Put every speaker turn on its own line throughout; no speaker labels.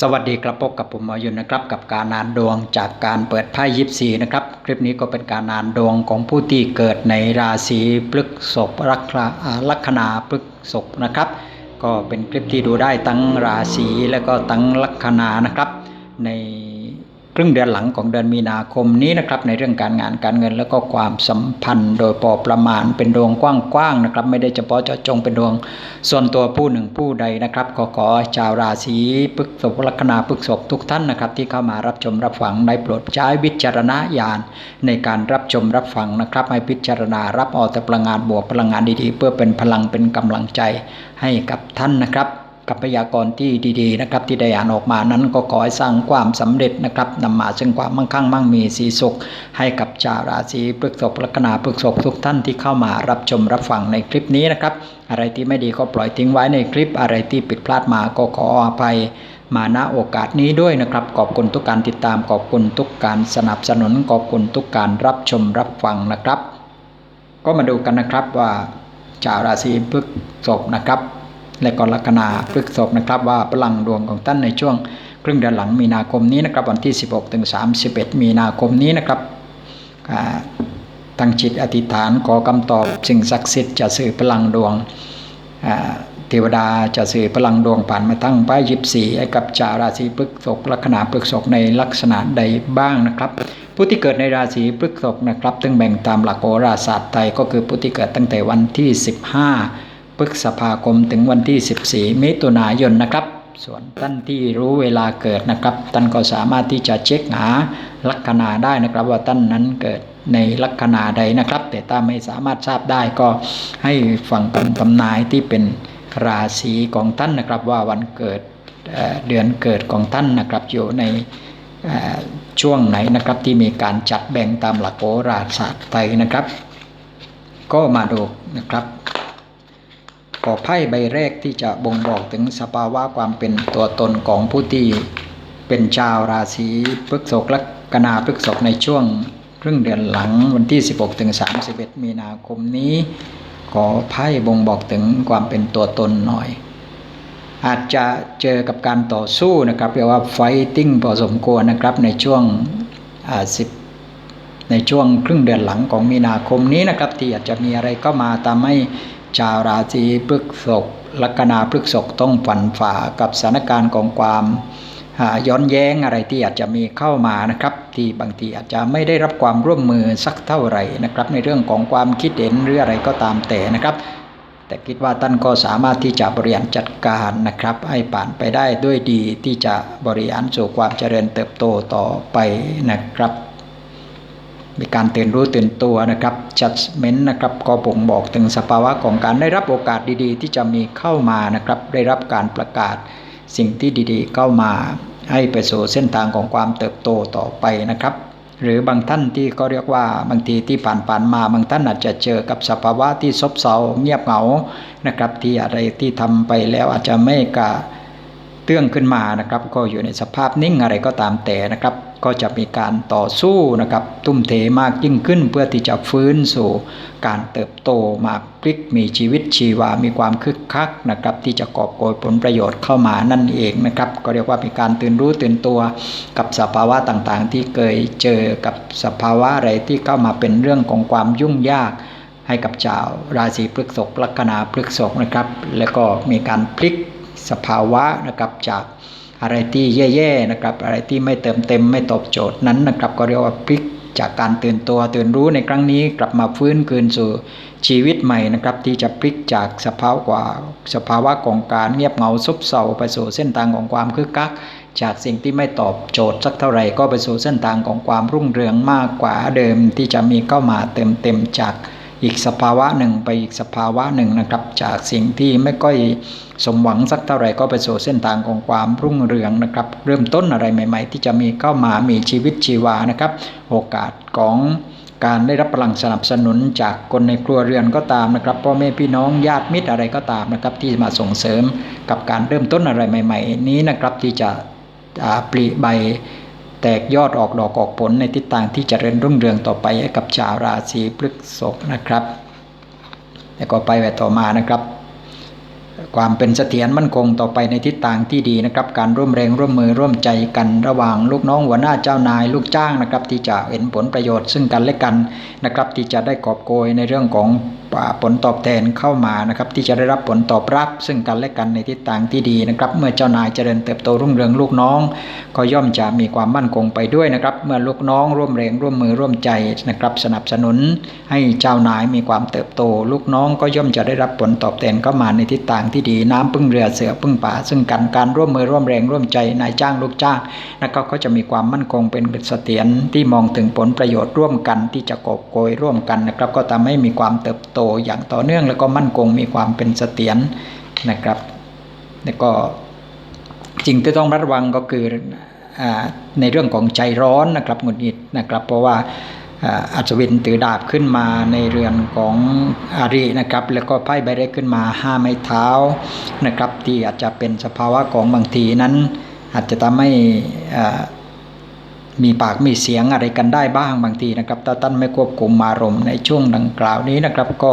สวัสดีครับพบกับผมหมอยุนนะครับ กับการนานดวงจากการเปิดไพ่ยิปซีนะครับ คลิปนี้ก็เป็นการนานดวงของผู้ที่เกิดในราศีพฤษภลัคนาอ่าลัคนาพฤษภนะครับ ก็เป็นคลิปที่ดูได้ทั้งราศีและก็ทั้งลัคนานะครับ ใน ครึ่งเดือนหลังของเดือนมีนาคมนี้นะครับในเรื่องการงานการเงิน แล้วก็ความสัมพันธ์ โดยพอประมาณเป็นดวงกว้างๆนะครับ ไม่ได้เฉพาะเจาะจงเป็นดวง ส่วนตัวผู้หนึ่งผู้ใดนะครับขอขอชาวราศีพฤษภลัคนาพฤษภทุกท่านนะครับ ที่เข้ามารับชมรับฟังในโปรดใช้วิจารณญาณในการรับชมรับฟังนะครับ ให้พิจารณารับเอาแต่พลังงานบวกพลังงานดีๆ เพื่อเป็นพลังเป็นกำลังใจให้กับท่านนะครับ กับพยากรณ์ที่ดีๆนะครับที่ได้อ่านออกมานั้นก็ขอให้สร้างความสำเร็จนะครับนำมาซึ่งความมั่งคั่งมั่งมีสีสุข ให้กับชาวราศีพฤษภลัคนาพฤษภทุกท่านที่เข้ามารับชมรับฟังในคลิปนี้นะครับอะไรที่ไม่ดีก็ปล่อยทิ้งไว้ในคลิปอะไรที่ผิดพลาดมาก็ขออภัยมาณโอกาสนี้ด้วยนะครับ ขอบคุณทุกการติดตามขอบคุณทุกการสนับสนุนขอบคุณทุกการรับชมรับฟังนะครับ ก็มาดูกันนะครับว่าชาวราศีพฤษภนะครับ และก็ลัคนาพฤษภนะครับว่าพลังดวงของท่านในช่วงครึ่งเดือนหลังมีนาคมนี้นะครับวันที่ 16ถึง31 มีนาคมนี้นะครับตั้งจิตอธิษฐานขอคำตอบสิ่งศักดิ์สิทธิ์จะสื่อพลังดวงเทวดาจะสื่อพลังดวงผ่านมาตั้งป้ายยิบสีให้กับชาวราศีพฤษภลัคนาพฤษภในลักษณะใดบ้างนะครับ ผู้ที่เกิดในราศีพฤษภนะครับซึ่งแบ่งตามหลักโหราศาสตร์ไทยก็คือผู้ที่เกิดตั้งแต่วันที่ 15 พฤษภาคมถึงวันที่ 14 มิถุนายนนะครับ ส่วนท่านที่รู้เวลาเกิดนะครับ ท่านก็สามารถที่จะเช็คหาลัคนาได้นะครับ ว่าท่านนั้นเกิดในลัคนาใดนะครับ แต่ถ้าไม่สามารถทราบได้ก็ให้ฟังคำทำนายที่เป็นราศีของท่านนะครับ ว่าวันเกิดเดือนเกิดของท่านนะครับอยู่ในช่วงไหนนะครับที่มีการจัดแบ่งตามหลักโหราศาสตร์ไทยนะครับ ก็มาดูนะครับ ขอไพ่ใบแรกที่จะบ่งบอกถึงสภาวะความเป็นตัวตนของผู้ที่เป็นชาวราศีพฤษภลัคนาพฤษภในช่วงครึ่งเดือนหลังวันที่ 16ถึง31 มีนาคมนี้ ขอไพ่บ่งบอกถึงความเป็นตัวตนหน่อย อาจจะเจอกับการต่อสู้นะครับเรียกว่าไฟติ้งพอสมควรนะครับในช่วงอ่า10ในช่วงครึ่งเดือนหลังของมีนาคมนี้นะครับที่อาจจะมีอะไรก็มาทำให้ ชาวราศีพฤษภลัคนาพฤษภต้องฝันฝ่ากับสถานการณ์ของความอ่าย้อนแย้งอะไรที่อาจจะมีเข้ามานะครับ ที่บางทีอาจจะไม่ได้รับความร่วมมือสักเท่าไหร่นะครับ ในเรื่องของความคิดเห็นหรืออะไรก็ตามแต่นะครับ แต่คิดว่าท่านก็สามารถที่จะบริหารจัดการนะครับ ให้ผ่านไปได้ด้วยดีที่จะบริหารสู่ความเจริญเติบโตต่อไปนะครับ มีการตื่นรู้ตื่นตัวนะครับ judgment นะครับก็บ่งบอกถึงสภาวะของการได้รับโอกาสดีๆ ที่จะมีเข้ามานะครับ ได้รับการประกาศสิ่งที่ดีๆ เข้ามาให้ไปสู่เส้นทางของความเติบโตต่อไปนะครับ หรือบางท่านที่ก็เรียกว่าบางทีที่ผ่านๆมาบางท่านอาจจะเจอกับสภาวะที่ซบเซาเงียบเหงานะครับ ที่อะไรที่ทำไปแล้วอาจจะไม่กะ เตื้องขึ้นมานะครับ ก็อยู่ในสภาพนิ่งอะไรก็ตามแต่นะครับ ก็จะมีการต่อสู้นะครับ ทุ่มเทมากยิ่งขึ้นเพื่อที่จะฟื้นสู่การเติบโตมาพลิกมีชีวิตชีวา มีความคึกคักนะครับ ที่จะกอบโกยผลประโยชน์เข้ามานั่นเองนะครับ ก็เรียกว่ามีการตื่นรู้ตื่นตัวกับสภาวะต่างๆ ที่เคยเจอกับสภาวะอะไรที่เข้ามาเป็นเรื่องของความยุ่งยากให้กับชาวราศีพฤกษภลัคนาพฤกษภนะครับ แล้วก็มีการพลิก สภาวะนะครับจากอะไรที่แย่ๆนะครับอะไรที่ไม่เติมเต็มไม่ตอบโจทย์นั้นนะครับก็เรียกว่าพลิกจากการตื่นตัวตื่นรู้ในครั้งนี้กลับมาฟื้นคืนสู่ชีวิตใหม่นะครับที่จะพลิกจากสภาวะกว่าสภาวะของการเงียบเหงาซุบเซาไปสู่เส้นทางของความคึกคัก จากสิ่งที่ไม่ตอบโจทย์สักเท่าไหร่ก็ไปสู่เส้นทางของความรุ่งเรืองมากกว่าเดิมที่จะมีเข้ามาเติมเต็มจาก อีกสภาวะหนึ่งไปอีกสภาวะหนึ่งนะครับ จากสิ่งที่ไม่ค่อยสมหวังสักเท่าไหร่ก็ไปสู่เส้นทางของความรุ่งเรืองนะครับ เริ่มต้นอะไรใหม่ ๆ ที่จะมีเข้ามามีชีวิตชีวานะครับ โอกาสของการได้รับพลังสนับสนุนจากคนในครัวเรือนก็ตามนะครับพ่อแม่พี่น้องญาติมิตรอะไรก็ตามนะครับ ที่มาส่งเสริมกับการเริ่มต้นอะไรใหม่ ๆ นี้นะครับที่จะปลีใบ ตกยอดออกดอกออกผลในทิศทางที่จเจริญรุ่งเรืองต่อไปให้กับชาวราศีพฤษภนะครับ แล้วก็ไปแบบต่อมานะครับ ความเป็นเสถียรมั่นคงต่อไปในทิศทางที่ดีนะครับ การร่วมแรงร่วมมือร่วมใจกันระหว่างลูกน้องหัวหน้าเจ้านายลูกจ้างนะครับ ที่จะเห็นผลประโยชน์ซึ่งกันและกันนะครับ ที่จะได้กอบโกยในเรื่องของผลตอบแทนเข้ามานะครับที่จะได้รับผลตอบรับ ซึ่งกันและกันในทิศทางที่ดีนะครับ เมื่อเจ้านายเจริญเติบโตรุ่งเรืองลูกน้อง ก็ย่อมจะมีความมั่นคงไปด้วยนะครับ เมื่อลูกน้องร่วมแรงร่วมมือร่วมใจนะครับ สนับสนุน ให้เจ้านายมีความเติบโต ลูกน้องก็ย่อมจะได้รับผลตอบแทนเข้ามาในทิศทางที่ดี น้ำพึ่งเรือเสือพึ่งป่า ซึ่งกันการร่วมมือร่วมแรงร่วมใจนายจ้างลูกจ้างนะครับก็จะมีความมั่นคงเป็นเสถียรที่มองถึงผลประโยชน์ร่วมกันที่จะกอบโกยร่วมกันนะครับ ก็ทำให้มีความเติบโตตอย่างต่อเนื่องแล้วก็มั่นคงมีความเป็นเสถียรนะครับ แล้วก็สิ่งที่ต้องระวังก็คือในเรื่องของใจร้อนนะครับหงุดหงิดนะครับ เพราะว่าอัศวินถือดาบขึ้นมาในเรือนของอารีนะครับ แล้วก็ไพ่ใบเล็กขึ้นมาห้าไม้เท้านะครับ ที่อาจจะเป็นสภาวะของบางทีนั้น อาจจะทำให้ มีปากมีเสียงอะไรกันได้บ้างบางทีนะครับถ้าท่านไม่ควบคุมอารมณ์ในช่วงดังกล่าวนี้นะครับ ก็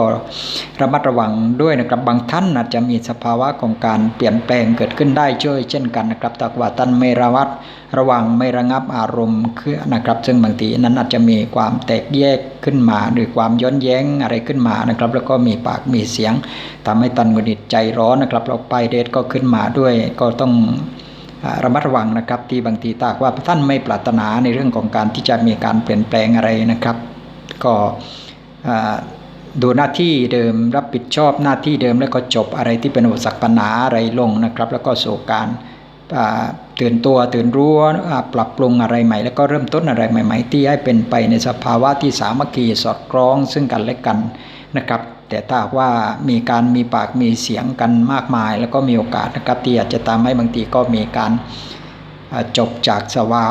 ระมัดระวังด้วยนะครับ บางท่านอาจจะมีสภาวะของการเปลี่ยนแปลงเกิดขึ้นได้ช่วยเช่นกันนะครับถ้าว่าท่านไม่ระวัดระวังไม่ระงับอารมณ์คือนะครับ ซึ่งบางทีนั้นอาจจะมีความแตกแยกขึ้นมา หรือความย้อนแย้งอะไรขึ้นมานะครับ แล้วก็มีปากมีเสียงทำให้ตันกุนิดใจร้อนนะครับเราไปเดทก็ขึ้นมาด้วยก็ต้อง ระมัดระวังนะครับ ที่บางทีตากว่าท่านไม่ปรารถนาในเรื่องของการที่จะมีการเปลี่ยนแปลงอะไรนะครับ ก็ดูหน้าที่เดิมรับผิดชอบหน้าที่เดิมแล้วก็จบอะไรที่เป็นอุปสรรคปัญหาอะไรลงนะครับ แล้วก็สู่การตื่นตัวตื่นรู้ปรับปรุงอะไรใหม่ แล้วก็เริ่มต้นอะไรใหม่ ๆ ที่ให้เป็นไปในสภาวะที่สามัคคีสอดคล้องซึ่งกันและกันนะครับ แต่ถ้าว่ามีการมีปากมีเสียงกันมากมาย แล้วก็มีโอกาสนะครับที่อาจจะตามให้บางทีก็มีการจบจากสวา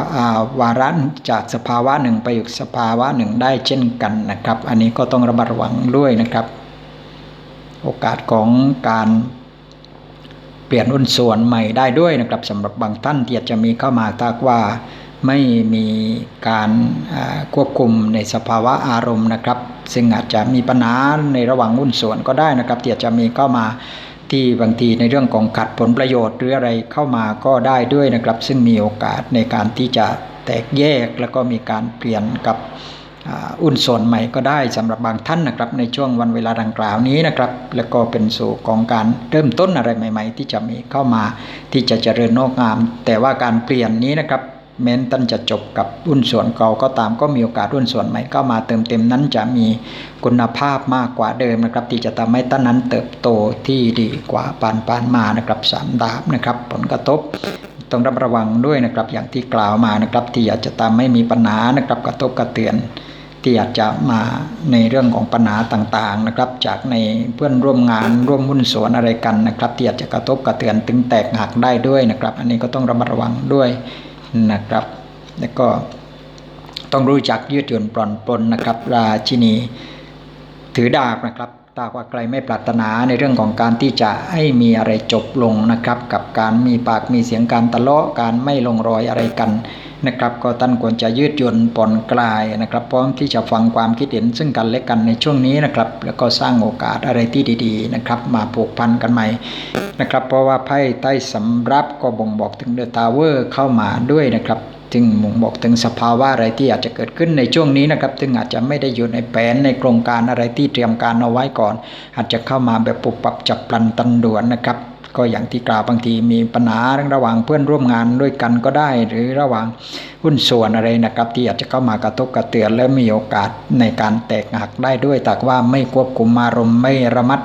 วาระจากสภาวะหนึ่งไปอีกสภาวะหนึ่งได้เช่นกันนะครับ อันนี้ก็ต้องระมัดระวังด้วยนะครับ โอกาสของการเปลี่ยนรุ่นส่วนใหม่ได้ด้วยนะครับสำหรับบางท่านที่อาจจะมีเข้ามาถ้าว่า ไม่มีการควบคุมในสภาวะอารมณ์นะครับ ซึ่งอาจจะมีปัญหาในระหว่างหุ้นส่วนก็ได้นะครับที่อาจจะมีเข้ามาที่บางทีในเรื่องของขัดผลประโยชน์หรืออะไรเข้ามาก็ได้ด้วยนะครับ ซึ่งมีโอกาสในการที่จะแตกแยกแล้วก็มีการเปลี่ยนกับอุ่นส่วนใหม่ก็ได้สำหรับบางท่านนะครับ ในช่วงวันเวลาดังกล่าวนี้นะครับ แล้วก็เป็นสู่ของการเริ่มต้นอะไรใหม่ ๆ ที่จะมีเข้ามาที่จะเจริญงอกงาม แต่ว่าการเปลี่ยนนี้นะครับ แม้ท่านจะจบกับรุ่นส่วนเก่าก็ตามก็มีโอกาสรุ่นส่วนใหม่เข้ามาเติมเต็มนั้นจะมีคุณภาพมากกว่าเดิมนะครับ ที่จะทำให้ท่านนั้นเติบโตที่ดีกว่าปานปานมานะครับสามดาบนะครับ ผลกระทบต้องรับระวังด้วยนะครับอย่างที่กล่าวมานะครับ ที่อาจจะทำให้มีปัญหานะครับ กระทบกระเตือนที่อาจจะมาในเรื่องของปัญหาต่างๆนะครับ จากในเพื่อนร่วมงานร่วมหุ้นส่วนอะไรกันนะครับ ที่อาจจะกระทบกระเตือนถึงแตกหักได้ด้วยนะครับ อันนี้ก็ต้องระมัดระวังด้วย นะครับ แล้วก็ต้องรู้จักยืดหยุ่นปลอนปลนนะครับ ราชินีถือดาบนะครับ ตาว่าใครไม่ปรารถนาในเรื่องของการที่จะให้มีอะไรจบลงนะครับ กับการมีปากมีเสียงการทะเลาะการไม่ลงรอยอะไรกันนะครับ ก็ท่านควรจะยืดหยุ่นปลอนกลายนะครับพร้อมที่จะฟังความคิดเห็นซึ่งกันและกันในช่วงนี้นะครับ แล้วก็สร้างโอกาสอะไรที่ดีๆนะครับ มาผูกพันกันใหม่นะครับ เพราะว่าไพ่ใต้สำรับก็บ่งบอกถึงเดอะทาวเวอร์เข้ามาด้วยนะครับ จึงม่งบอกถึงสภาวะอะไรที่อาจจะเกิดขึ้นในช่วงนี้นะครับซึ่งอาจจะไม่ได้อยู่ในแผนในโครงการอะไรที่เตรียมการเอาไว้ก่อน อาจจะเข้ามาแบบปุบปับจับปลันตันด่วนนะครับก็อย่างที่กล่าวบางทีมีปัญหาระหว่างเพื่อนร่วมงานด้วยกันก็ได้ หรือระหว่างหุ้นส่วนอะไรนะครับ ที่อาจจะเข้ามากระทบกระเตือนและมีโอกาสในการแตกหักได้ด้วยแต่ว่าไม่ควบคุมอารมณ์ไม่ระมัด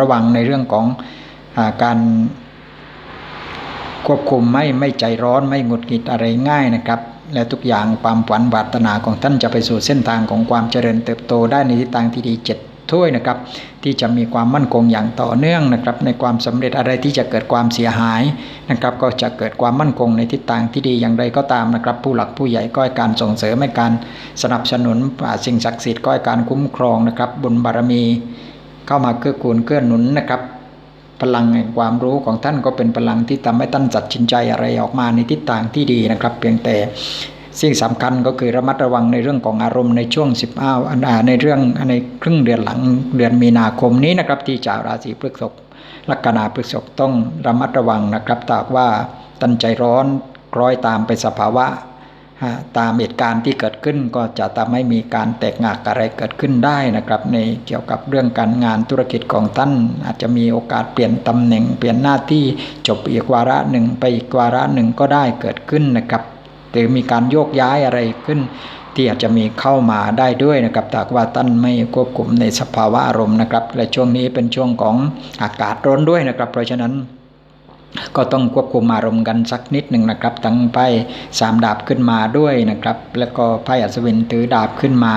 ระวังในเรื่องของการ ควบคุมไม่ไม่ใจร้อนไม่หงุดหงิดอะไรง่ายนะครับ และทุกอย่างความฝันวัตนาของท่านจะไปสู่เส้นทางของความเจริญเติบโตได้ในทิศทางที่ดีเจ็ดถ้วยนะครับ ที่จะมีความมั่นคงอย่างต่อเนื่องนะครับ ในความสำเร็จอะไรที่จะเกิดความเสียหายนะครับ ก็จะเกิดความมั่นคงในทิศทางที่ดีอย่างไรก็ตามนะครับ ผู้หลักผู้ใหญ่ก็ให้การส่งเสริมให้การสนับสนุนสิ่งศักดิ์สิทธิ์ก็ให้การคุ้มครองนะครับ บุญบารมี เข้ามาเกื้อกูลเกื้อหนุนนะครับ พลังแห่งความรู้ของท่านก็เป็นพลังที่ทำให้ท่านตัดสินใจอะไรออกมาในทิศทางที่ดีนะครับ เพียงแต่สิ่งสำคัญก็คือระมัดระวังในเรื่องของอารมณ์ในช่วง 15อันในเรื่องในครึ่งเดือนหลังเดือนมีนาคมนี้นะครับ ที่ชาวราศีพฤษภลัคนาพฤษภต้องระมัดระวังนะครับตากว่าตั้นใจร้อนคล้อยตามไปสภาวะ ตามเหตุการณ์ที่เกิดขึ้นก็จะทำให้มีการแตกหักอะไรเกิดขึ้นได้นะครับ ในเกี่ยวกับเรื่องการงานธุรกิจของท่าน อาจจะมีโอกาสเปลี่ยนตำแหน่ง เปลี่ยนหน้าที่จบอีกวาระหนึ่งไปอีกวาระหนึ่งก็ได้เกิดขึ้นนะครับหรือมีการโยกย้ายอะไรขึ้น ที่อาจจะมีเข้ามาได้ด้วยนะครับแต่ว่าท่านไม่ควบคุมในสภาวะอารมณ์นะครับ และช่วงนี้เป็นช่วงของอากาศร้อนด้วยนะครับ เพราะฉะนั้น ก็ต้องควบคุมอารมณ์กันสักนิดหนึ่งนะครับ ตั้งไพ่สามดาบขึ้นมาด้วยนะครับ แล้วก็ไพ่อัศวินถือดาบขึ้นมา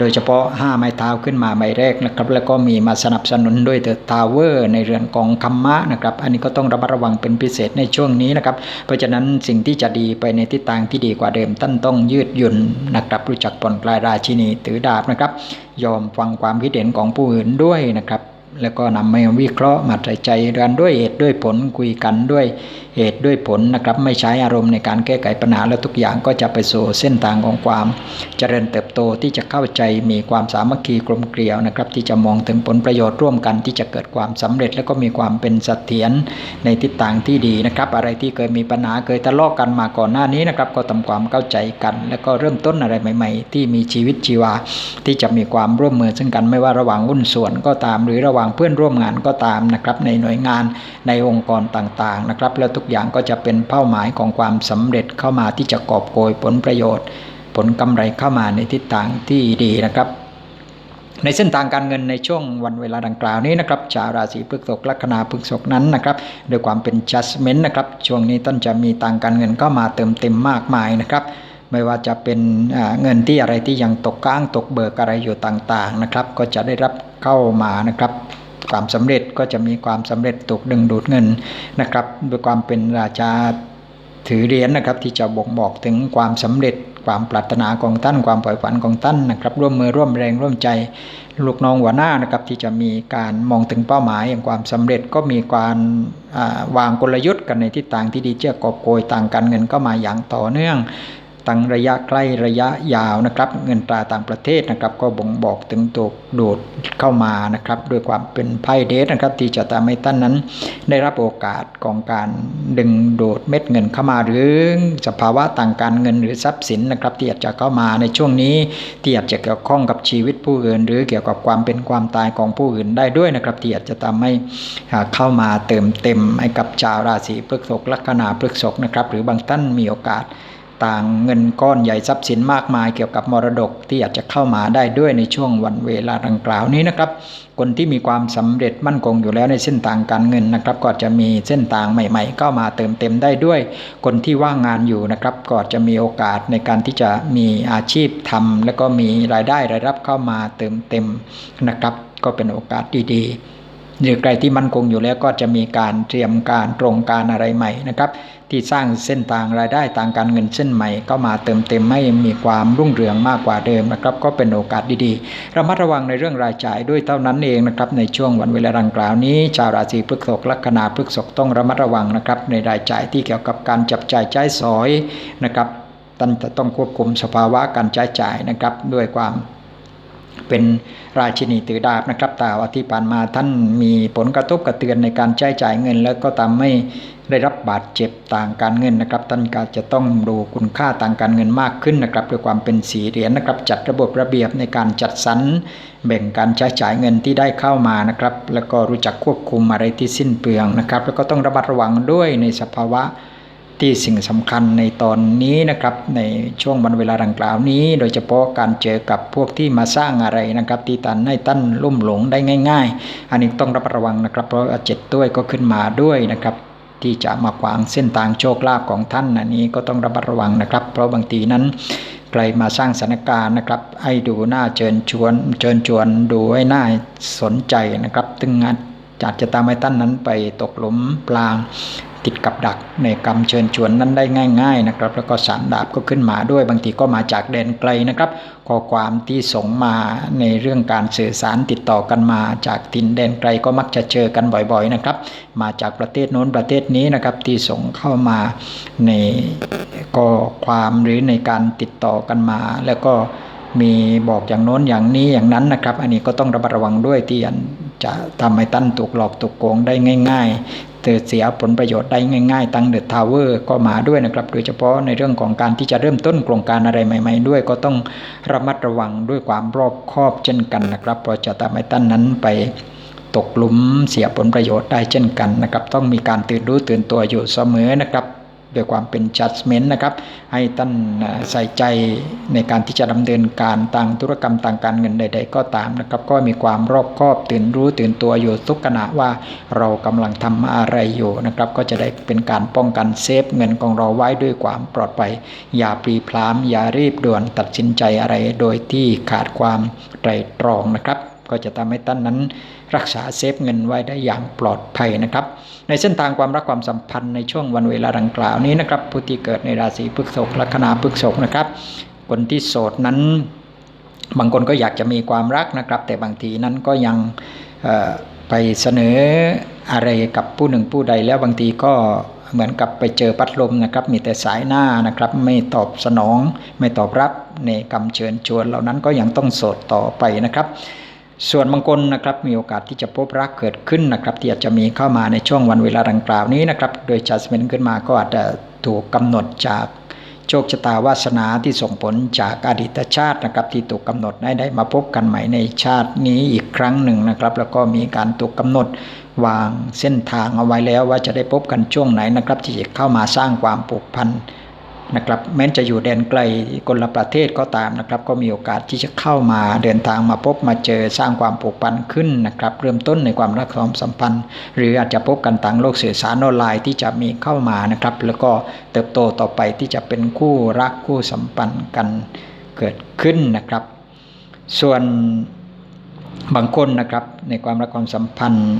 โดยเฉพาะ 5 ไม้เท้าขึ้นมาใบแรกนะครับ แล้วก็มีมาสนับสนุนด้วยเดอะทาวเวอร์ในเรือนกองคัมมะนะครับ อันนี้ก็ต้องระมัดระวังเป็นพิเศษในช่วงนี้นะครับ เพราะฉะนั้นสิ่งที่จะดีไปในทิศทางที่ดีกว่าเดิมท่านต้องยืดหยุ่นนะครับรู้จักผ่อนคลายราชินีถือดาบนะครับ ยอมฟังความคิดเห็นของผู้อื่นด้วยนะครับ แล้วก็นำมาวิเคราะห์มาใส่ใจกันด้วยเหตุด้วยผลคุยกันด้วยเหตุด้วยผลนะครับ ไม่ใช้อารมณ์ในการแก้ไขปัญหาแล้วทุกอย่างก็จะไปสู่เส้นทางของความ เจริญเติบโตที่จะเข้าใจมีความสามัคคีกลมเกลียวนะครับ ที่จะมองถึงผลประโยชน์ร่วมกันที่จะเกิดความสำเร็จ แล้วก็มีความเป็นเสถียรในทิศทางที่ดีนะครับ อะไรที่เคยมีปัญหาเคยทะเลาะกกันมาก่อนหน้านี้นะครับ ก็ทำความเข้าใจกัน แล้วก็เริ่มต้นอะไรใหม่ ๆ ที่มีชีวิตชีวา ที่จะมีความร่วมมือซึ่งกันไม่ว่าระหว่างหุ้นส่วนก็ตาม หรือระหว่างเพื่อนร่วมงานก็ตามนะครับในหน่วยงานในองค์กรต่างๆนะครับแล้วทุุกอย่างก็จะเป็นเป้าหมายของความสำเร็จเข้ามาที่จะกอบโกยผลประโยชน์ ผลกำไรเข้ามาในทิศทางที่ดีนะครับ ในเส้นทางการเงินในช่วงวันเวลาดังกล่าวนี้นะครับชาวราศีพฤษภลัคนาพฤษภนั้นนะครับโดยความเป็น judgment นะครับช่วงนี้ต้นจะมีทางการเงินเข้ามาเติมเต็มมากมายนะครับไม่ว่าจะเป็นเงินที่อะไรที่ยังตกก้างตกเบิกอะไรอยู่ต่างๆนะครับ ก็จะได้รับเข้ามานะครับ ความสำเร็จก็จะมีความสำเร็จตกดึงดูดเงินนะครับด้วยความเป็นราชาถือเหรียญนนะครับ ที่จะบ่งบอกถึงความสำเร็จความปรารถนาของท่านความปล่อยฝันของท่านนะครับ ร่วมมือร่วมแรงร่วมใจลูกน้องหัวหน้านะครับที่จะมีการมองถึงเป้าหมายอย่างความสำเร็จก็มีการวางกลยุทธ์กันในทิศทางที่ดีเจ้ากอบโกยต่างการเงินก็มาอย่างต่อเนื่อง ตั้งระยะใกล้ระยะยาวนะครับ เงินตราต่างประเทศนะครับ ก็บ่งบอกถึงตัวโดดเข้ามานะครับด้วยความเป็นไพ่เดสนะครับ ที่จะทำให้ท่านนั้น ได้รับโอกาสของการดึงโดดเม็ดเงินเข้ามา หรือสภาวะต่างการเงินหรือทรัพย์สินนะครับ ที่อาจจะเข้ามาในช่วงนี้ ที่อาจจะเกี่ยวข้องกับชีวิตผู้อื่น หรือเกี่ยวกับความเป็นความตายของผู้อื่นได้ด้วยนะครับ ที่อาจจะทำให้เข้ามาเติมเต็มให้กับชาวราศีพฤษภลัคนาพฤษภนะครับ หรือบางท่านมีโอกาส ต่างเงินก้อนใหญ่ทรัพย์สินมากมายเกี่ยวกับมรดกที่อาจจะเข้ามาได้ด้วยในช่วงวันเวลาดังกล่าวนี้นะครับ คนที่มีความสำเร็จมั่นคงอยู่แล้วในเส้นทางการเงินนะครับ ก็จะมีเส้นทางใหม่ๆเข้ามาเติมเต็มได้ด้วย คนที่ว่างงานอยู่นะครับ ก็จะมีโอกาสในการที่จะมีอาชีพทำแล้วก็มีรายได้รายรับเข้ามาเติมเต็มนะครับ ก็เป็นโอกาสดีๆ หรือใครที่มั่นคงอยู่แล้วก็จะมีการเตรียมการตรงการอะไรใหม่นะครับ ที่สร้างเส้นทางรายได้ทางการเงินเส้นใหม่ก็มาเติมเต็มให้มีความรุ่งเรืองมากกว่าเดิมนะครับ ก็เป็นโอกาสดีๆระมัดระวังในเรื่องรายจ่ายด้วยเท่านั้นเองนะครับในช่วงวันเวลาดังกล่าวนี้ ชาวราศีพฤษภลัคนาพฤษภต้องระมัดระวังนะครับ ในรายจ่ายที่เกี่ยวกับการจับจ่ายใช้สอยนะครับต้องควบคุมสภาวะการใช้จ่ายนะครับด้วยความ เป็นราชินีถือดาบนะครับแต่ว่าที่ผ่านมาท่านมีผลกระทบกระเตือนในการใช้จ่ายเงิน แล้วก็ทำให้ได้รับบาดเจ็บต่างการเงินนะครับ ท่านก็จะต้องดูคุณค่าต่างการเงินมากขึ้นนะครับด้วยความเป็นสีเหรียญนะครับ จัดระบบระเบียบในการจัดสรรแบ่งการใช้จ่ายเงินที่ได้เข้ามานะครับ แล้วก็รู้จักควบคุมอะไรที่สิ้นเปลืองนะครับ แล้วก็ต้องระมัดระวังด้วยในสภาวะ ที่สิ่งสำคัญในตอนนี้นะครับ ในช่วงวันเวลาดังกล่าวนี้ โดยเฉพาะการเจอกับพวกที่มาสร้างอะไรนะครับ ที่ตันให้ตั้นลุ่มหลงได้ง่าย ๆ อันนี้ต้องระมัดระวังนะครับ เพราะเจ็ดด้วยก็ขึ้นมาด้วยนะครับที่จะมาขวางเส้นทางโชคลาภของท่านอันนี้ก็ต้องระมัดระวังนะครับ เพราะบางทีนั้นใครมาสร้างสถานการณ์นะครับ ให้ดูหน้าเชิญชวนเชิญชวนดูให้หน้าสนใจนะครับตึงอาจจะตามให้ท่านนั้นไปตกหลุมปลาง ติดกับดักในกรรมเชิญชวนนั้นได้ง่าย ๆนะครับ แล้วก็สามดาบก็ขึ้นมาด้วย บางทีก็มาจากแดนไกลนะครับข้อความที่ส่งมาในเรื่องการสื่อสารติดต่อกันมาจากถิ่นแดนไกลก็มักจะเจอกันบ่อยๆนะครับ มาจากประเทศโน้นประเทศนี้นะครับที่ส่งเข้ามาในข้อความหรือในการติดต่อกันมา แล้วก็มีบอกอย่างโน้นอย่างนี้อย่างนั้นนะครับ อันนี้ก็ต้องระมัดระวังด้วยที่จะทำให้ตั้นถูกหลอกถูกโกงได้ง่าย เกิเสียผลประโยชน์ได้ง่ายๆตั้งเดอะทาวเวอร์ก็มาด้วยนะครับ โดยเฉพาะในเรื่องของการที่จะเริ่มต้นโครงการอะไรใหม่ ๆ ด้วย ก็ต้องระมัดระวังด้วยความรอบคอบเช่นกันนะครับเพราะจะทำให้ตั้นนั้นไปตกหลุมเสียผลประโยชน์ได้เช่นกันนะครับ ต้องมีการตื่นรู้ตื่นตัวอยู่เสมอนะครับ ด้วยความเป็น judgment นะครับ ให้ท่านใส่ใจในการที่จะดำเนินการต่างธุรกรรมต่างการเงินใด ๆ ก็ตามนะครับ ก็มีความรอบคอบตื่นรู้ตื่นตัวอยู่ทุกขณะว่าเรากำลังทำอะไรอยู่นะครับ ก็จะได้เป็นการป้องกันเซฟเงินของเราไว้ด้วยความปลอดภัยอย่าปรีพลามอย่ารีบด่วนตัดสินใจอะไรโดยที่ขาดความไตรตรองนะครับ ก็จะทำให้ท่านนั้นรักษาเซฟเงินไว้ได้อย่างปลอดภัยนะครับ ในเส้นทางความรักความสัมพันธ์ในช่วงวันเวลาดังกล่าวนี้นะครับผู้ที่เกิดในราศีพฤษภลัคนาพฤษภนะครับ คนที่โสดนั้น บางคนก็อยากจะมีความรักนะครับ แต่บางทีนั้นก็ยังไปเสนออะไรกับผู้หนึ่งผู้ใดแล้วบางทีก็เหมือนกับไปเจอปัดลมนะครับ มีแต่สายหน้านะครับ ไม่ตอบสนอง ไม่ตอบรับในคำเชิญชวนเหล่านั้นก็ยังต้องโสดต่อไปนะครับ ส่วนบางคนนะครับมีโอกาสที่จะพบรักเกิดขึ้นนะครับ ที่อาจจะมีเข้ามาในช่วงวันเวลาดังกล่าวนี้นะครับ โดยจัดเมนขึ้นมาก็อาจจะถูกกำหนดจากโชคชะตาวาสนาที่ส่งผลจากอดีตชาตินะครับ ที่ถูกกาหนดให้ได้มาพบกันใหม่ในชาตินี้อีกครั้งหนึ่งนะครับ แล้วก็มีการถูกกาหนดวางเส้นทางเอาไว้แล้วว่าจะได้พบกันช่วงไหนนะครับ ที่จะเข้ามาสร้างความผูกพัน นะครับแม้จะอยู่แดนไกลคนละประเทศก็ตามนะครับ ก็มีโอกาสที่จะเข้ามาเดินทางมาพบมาเจอสร้างความผูกพันขึ้นนะครับ เริ่มต้นในความรักความสัมพันธ์ หรืออาจจะพบกันต่างโลกสื่อสารออนไลน์ที่จะมีเข้ามานะครับ แล้วก็เติบโตต่อไปที่จะเป็นคู่รักคู่สัมพันธ์กันเกิดขึ้นนะครับ ส่วนบางคนนะครับในความรักความสัมพันธ์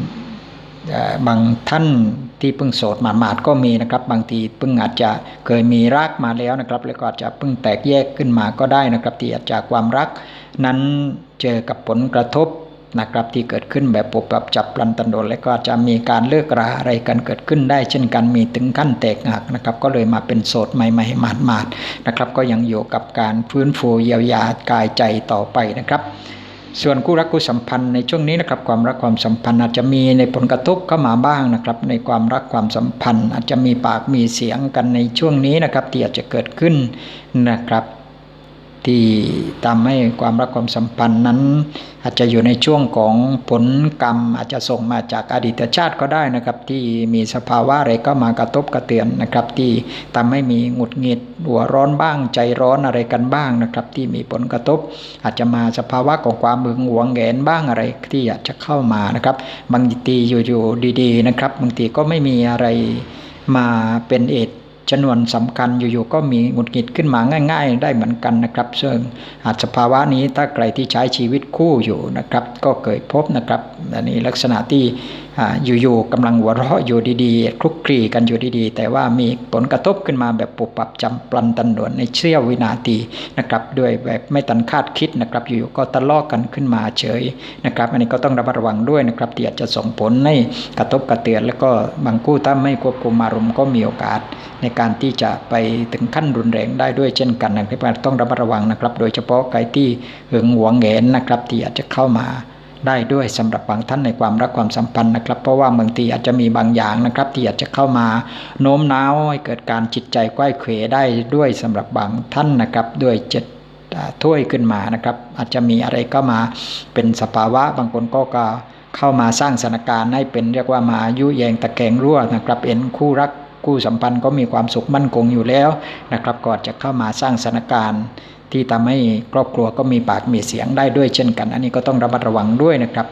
บางท่านที่เพิ่งโสดหมาดๆก็มีนะครับ บางทีเพิ่งอาจจะเคยมีรักมาแล้วนะครับ แล้วก็อาจจะเพิ่งแตกแยกขึ้นมาก็ได้นะครับ ที่อาจจะความรัก นั้นเจอกับผลกระทบนะครับที่เกิดขึ้นแบบปุบปับจับปลันตันโดนแล้วก็จจะมีการเลิกราอะไรกันเกิดขึ้นได้ เช่นกันมีถึงขั้นแตกหักนะครับ ก็เลยมาเป็นโสดใหม่ๆหมาดๆนะครับ ก็ยังอยู่กับการฟื้นฟูเยียวยากายใจต่อไปนะครับ ส่วนคู่รักคู่สัมพันธ์ในช่วงนี้นะครับความรักความสัมพันธ์อาจจะมีในผลกระทบเข้ามาบ้างนะครับ ในความรักความสัมพันธ์ อาจจะมีปากมีเสียงกันในช่วงนี้นะครับที่อาจจะเกิดขึ้นนะครับ ที่ทำให้ความรักความสัมพันธ์นั้น อาจจะอยู่ในช่วงของผลกรรม อาจจะส่งมาจากอดีตชาติก็ได้นะครับ ที่มีสภาวะอะไรก็มากระทบกระเตือนนะครับ ที่ทำให้มีหงุดหงิดหัวร้อนบ้าง ใจร้อนอะไรกันบ้างนะครับ ที่มีผลกระทบ อาจจะมาสภาวะของความมึงหวงแหนบ้างอะไรที่อยากจะเข้ามานะครับ บางทีอยู่ๆดี ๆ นะครับบางทีก็ไม่มีอะไรมาเป็นเอต จำนวนสำคัญอยู่ๆก็มีหงุดหงิดขึ้นมาง่าย ๆ ได้เหมือนกันนะครับ ซึ่งอาจสภาวะนี้ถ้าใครที่ใช้ชีวิตคู่อยู่นะครับ ก็เคยพบนะครับ อันนี้ลักษณะที่อยู่ๆกำลังหัวเราะอยู่ดีๆคลุกคลีกันอยู่ดีๆ แต่ว่ามีผลกระทบขึ้นมาแบบปุบปับจำปลันตันด่วนในเชี่ยววินาทีนะครับด้วยแบบไม่ตันคาดคิดนะครับอยู่ๆก็ตะลอกกันขึ้นมาเฉยนะครับอันนี้ก็ต้องระมัดระวังด้วยนะครับที่อาจจะส่งผลให้กระทบกระเตือน แล้วก็บางคู่ถ้าไม่ควบคุมอารมณ์ก็มีโอกาส ในการที่จะไปถึงขั้นรุนแรงได้ด้วยเช่นกันนะครับต้องระมัดระวังนะครับ โดยเฉพาะใครที่หึงหวงแหนนะครับที่อาจจะเข้ามา ได้ด้วยสำหรับบางท่านในความรักความสัมพันธ์นะครับ เพราะว่าบางทีอาจจะมีบางอย่างนะครับ ที่อาจจะเข้ามาโน้มน้าวให้เกิดการจิตใจก้อยเขวได้ด้วยสำหรับบางท่านนะครับ ด้วยเจ็ดถ้วยขึ้นมานะครับ อาจจะมีอะไรก็มาเป็นสภาวะบางคนก็ก็เข้ามาสร้างสถานการณ์ให้เป็นเรียกว่ามายุแยงตะแกงรั่วนะครับเห็นคู่รักคู่สัมพันธ์ก็มีความสุขมั่นคงอยู่แล้วนะครับก็จะเข้ามาสร้างสถานการณ์ ที่ทำให้ครอบครัวก็มีปากมีเสียงได้ด้วยเช่นกัน อันนี้ก็ต้องระมัดระวังด้วยนะครับ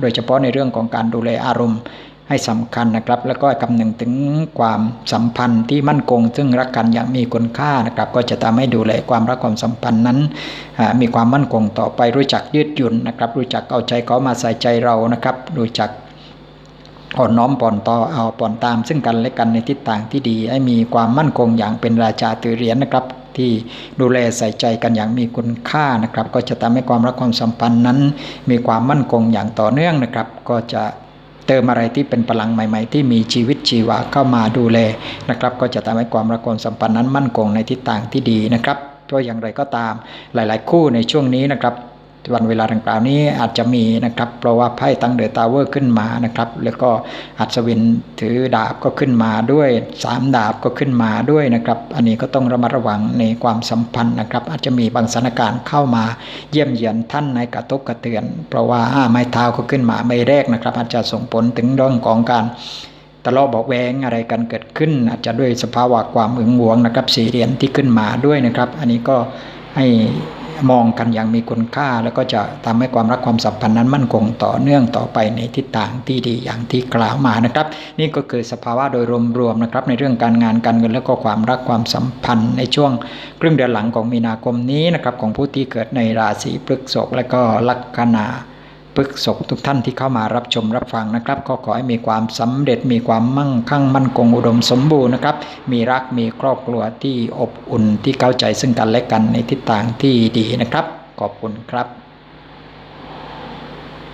โดยเฉพาะในเรื่องของการดูแลอารมณ์ให้สำคัญนะครับ แล้วก็คำนึงถึงความสัมพันธ์ที่มั่นคง ซึ่งรักกันอย่างมีคุณค่านะครับ ก็จะทำให้ดูแลความรักความสัมพันธ์นั้น มีความมั่นคงต่อไปรู้จักยืดหยุ่นนะครับ รู้จักเอาใจเขามาใส่ใจเรานะครับ รู้จักอ่อนน้อมป่อนต่อเอาป่อนตาม ซึ่งกันและกันในทิศทางที่ดี ให้มีความมั่นคงอย่างเป็นราชาตือเหรียญนะครับ ที่ดูแลใส่ใจกันอย่างมีคุณค่านะครับ ก็จะทำให้ความรักความสัมพันธ์นั้น มีความมั่นคงอย่างต่อเนื่องนะครับ ก็จะเติมอะไรที่เป็นพลังใหม่ ๆ ที่มีชีวิตชีวาเข้ามาดูแลนะครับ ก็จะทำให้ความรักความสัมพันธ์นั้นมั่นคงในทิศทางที่ดีนะครับเพราะอย่างไรก็ตามหลาย ๆ คู่ในช่วงนี้นะครับ วันเวลาดังกล่าวนี้อาจจะมีนะครับ เพราะว่าไพ่ตั้งเดอะตาวเวอร์ขึ้นมานะครับ แล้วก็อัศวินถือดาบก็ขึ้นมาด้วยสามดาบก็ขึ้นมาด้วยนะครับ อันนี้ก็ต้องระมัดระวังในความสัมพันธ์นะครับ อาจจะมีบางสถานการณ์เข้ามาเยี่ยมเยียนท่านในกระทบกระเตือน เพราะว่าไม้เท้าก็ขึ้นมาไม่แรกนะครับ อาจจะส่งผลถึงเรื่องของการทะเลาะเบอกแวงอะไรกันเกิดขึ้น อาจจะด้วยสภาวะความหึงหวงนะครับสี่เหรียญที่ขึ้นมาด้วยนะครับ อันนี้ก็ให้ มองกันอย่างมีคุณค่า แล้วก็จะทำให้ความรักความสัมพันธ์นั้นมั่นคงต่อเนื่องต่อไปในทิศทางที่ดีอย่างที่กล่าวมานะครับ นี่ก็คือสภาวะโดยรวมๆนะครับ ในเรื่องการงานการเงินและก็ความรักความสัมพันธ์ในช่วงครึ่งเดือนหลังของมีนาคมนี้นะครับของผู้ที่เกิดในราศีพฤษภและก็ลัคนา พฤษกทุกท่านที่เข้ามารับชมรับฟังนะครับ ก็ขอให้มีความสำเร็จมีความมั่งคั่งมั่นคงอุดมสมบูรณ์นะครับ มีรักมีครอบครัวที่อบอุ่นที่เข้าใจซึ่งกันและกันในทิศทางที่ดีนะครับ ขอบคุณครับ